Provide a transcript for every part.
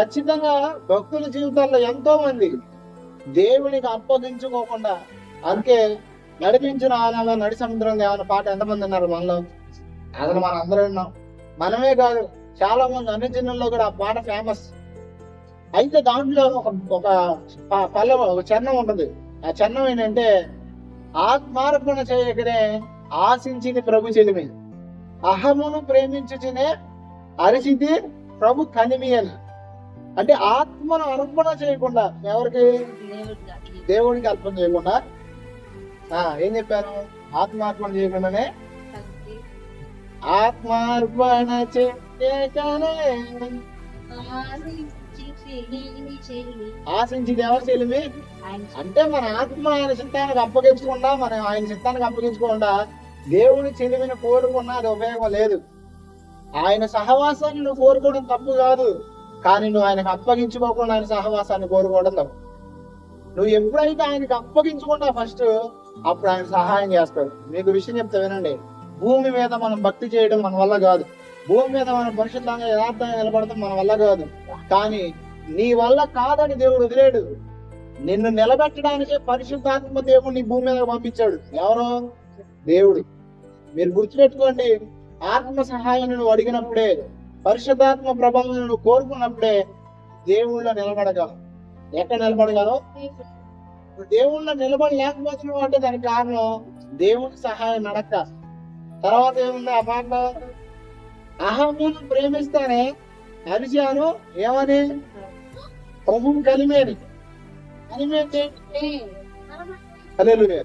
ఖచ్చితంగా భక్తుల జీవితాల్లో ఎంతో మంది దేవునికి అప్పగించుకోకుండా అందుకే నడిపించిన ఆనందం నడి సముద్రంలో ఏమైనా పాట ఎంతమంది ఉన్నారు మనలో? అసలు మనం అందరూ ఉన్నాం. మనమే కాదు చాలా మంది అన్ని జిల్లాల్లో కూడా ఆ పాట ఫేమస్ అయితే దాంట్లో ఒక ఒక ప- పల్లె ఒక చరణం ఉంటుంది. ఆ చరణం ఏంటంటే ఆత్మార్పణ చేయకనే ఆశించింది ప్రభు చెలిమి. అహమును ప్రేమించుచునే అరిచింది ప్రభు కనిమి అని. అంటే ఆత్మను అర్పణ చేయకుండా ఎవరికి? దేవుడికి అర్పణ చేయకుండా. ఆ ఏం చెప్పారు? ఆత్మార్పణ చేయకుండానే ఆత్మార్పణ ఆశించింది ఎవరు చెల్లిమి అంటే మన ఆత్మ ఆయన చిత్తానికి అప్పగించకుండా మనం ఆయన చిత్తానికి అప్పగించకుండా దేవుని చెలిమిని కోరుకున్నా అది ఉపయోగం లేదు. ఆయన సహవాసాన్ని నువ్వు కోరుకోవడం తప్పు కాదు. కానీ నువ్వు ఆయనకు అప్పగించుకోకుండా ఆయన సహవాసాన్ని కోరుకోవడం తప్పు. నువ్వు ఎప్పుడైతే ఆయనకి అప్పగించుకుంటా ఫస్ట్ అప్పుడు ఆయన సహాయం చేస్తాడు. మీకు విషయం చెప్తా వినండి. భూమి మీద మనం భక్తి చేయడం మన వల్ల కాదు. భూమి మీద మనం పరిశుద్ధంగా యథార్థంగా నిలబడటం మన వల్ల కాదు. కానీ నీ వల్ల కాదని దేవుడు వదిలేడు. నిన్ను నిలబెట్టడానికే పరిశుద్ధాత్మ దేవుడు నీ భూమి మీద పంపించాడు. ఎవరో? దేవుడు. మీరు గుర్తుపెట్టుకోండి ఆత్మ సహాయం నువ్వు అడిగినప్పుడే పరిశుద్ధాత్మ ప్రభావం కోరుకున్నప్పుడే దేవుళ్ళ నిలబడగలం. ఎక్కడ నిలబడగలం? దేవుళ్ళ దేవుళ్ళో నిలబడి లేకపోతున్నావు అంటే దానికి కారణం దేవుని సహాయం నడక. తర్వాత ఏముంది ఆ పాట? అహమును ప్రేమిస్తానే అరిచాను. ఏమని? ప్రభువు కలిమేది కలిమేంటి హల్లెలూయా.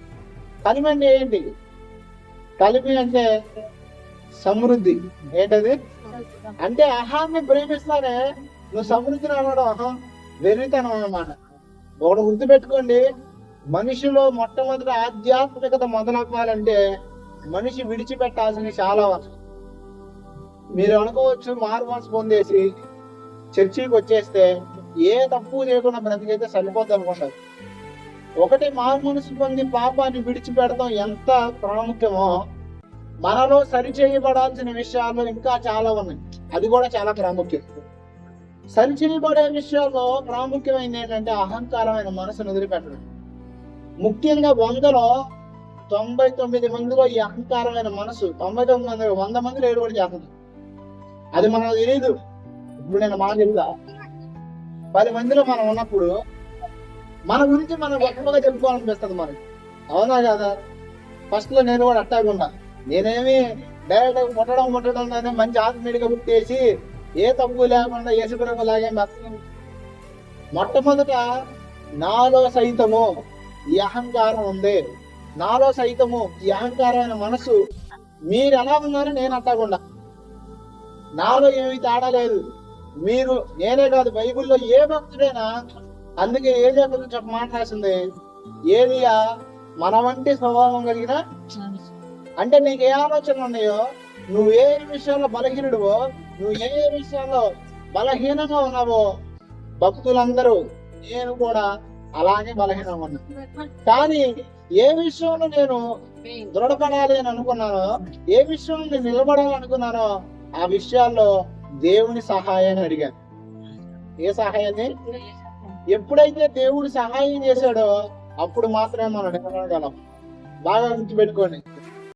ఏంటి? కలిమి అంటే సమృద్ధి. ఏంటది? అంటే అహాన్ని ప్రేమిస్తానే నువ్వు సమృద్ధిని అనడం అహం వెర్రితనం అన్నమాట. ఒకటి గుర్తుపెట్టుకోండి మనిషిలో మొట్టమొదటి ఆధ్యాత్మికత మొదలవ్వాలంటే మనిషి విడిచిపెట్టాల్సిన చాలా మీరు అనుకోవచ్చు మార్మాన్స్ పొందేసి చర్చికి వచ్చేస్తే ఏ తప్పు చేయకుండా బ్రతికైతే సరిపోద్ది అనుకుంటారు. ఒకటి మార్మనసు పొంది పాపాన్ని విడిచిపెడతాం ఎంత ప్రాముఖ్యమో మనలో సరిచేయబడాల్సిన విషయాలు ఇంకా చాలా ఉన్నాయి. అది కూడా చాలా ప్రాముఖ్యం. సరిచేయబడే విషయాల్లో ప్రాముఖ్యమైనది ఏంటంటే అహంకారమైన మనసును వదిలిపెట్టడం. ముఖ్యంగా వందలో తొంభై తొమ్మిది మందిలో ఈ అహంకారమైన మనసు తొంభై తొమ్మిది మంది వంద మందిలో ఏడు కూడా చేస్తుంది. అది మనకు తెలియదు ఇప్పుడు నేను మాట చెప్తా. పది మందిలో మనం ఉన్నప్పుడు మన గురించి మనం గొప్పగా చెప్పుకోవాలనిపిస్తుంది మనకి. అవునా కదా? ఫస్ట్లో నేను కూడా అట్టాగుండా. నేనేమి డైరెక్ట్ ముట్టడం ముట్టడం అనేది మంచి ఆత్మీయుడిగా గుర్తేసి ఏ తప్పు లేకుండా యేసుప్రభు లాగే మొట్టమొదట నాలో సైతము ఈ అహంకారం ఉంది. నాలో సైతము ఈ అహంకారమైన మనసు మీరు ఎలా ఉన్నారో నేను అట్టకుండా. నాలో ఏమి తేడా లేదు. మీరు నేనే కాదు బైబిల్లో ఏ భక్తుడైనా అందుకే ఏ గురించి ఒక మాట ఏలియా మన వంటి స్వభావం కలిగిన అంటే నీకు ఏ ఆలోచనలు ఉన్నాయో నువ్వు ఏ విషయంలో బలహీనుడువో నువ్వు ఏ విషయంలో బలహీనంగా ఉన్నావో భక్తులందరూ నేను కూడా అలాగే బలహీనంగా ఉన్నా కానీ ఏ విషయంలో నేను దృఢపడాలి అని అనుకున్నానో ఏ విషయంలో నేను నిలబడాలి అనుకున్నానో ఆ విషయాల్లో దేవుని సహాయాన్ని అడిగాను. ఏ సహాయాన్ని? ఎప్పుడైతే దేవుడు సహాయం చేశాడో అప్పుడు మాత్రమే మనం నిలబడగలం. బాగా గుర్తుపెట్టుకోండి.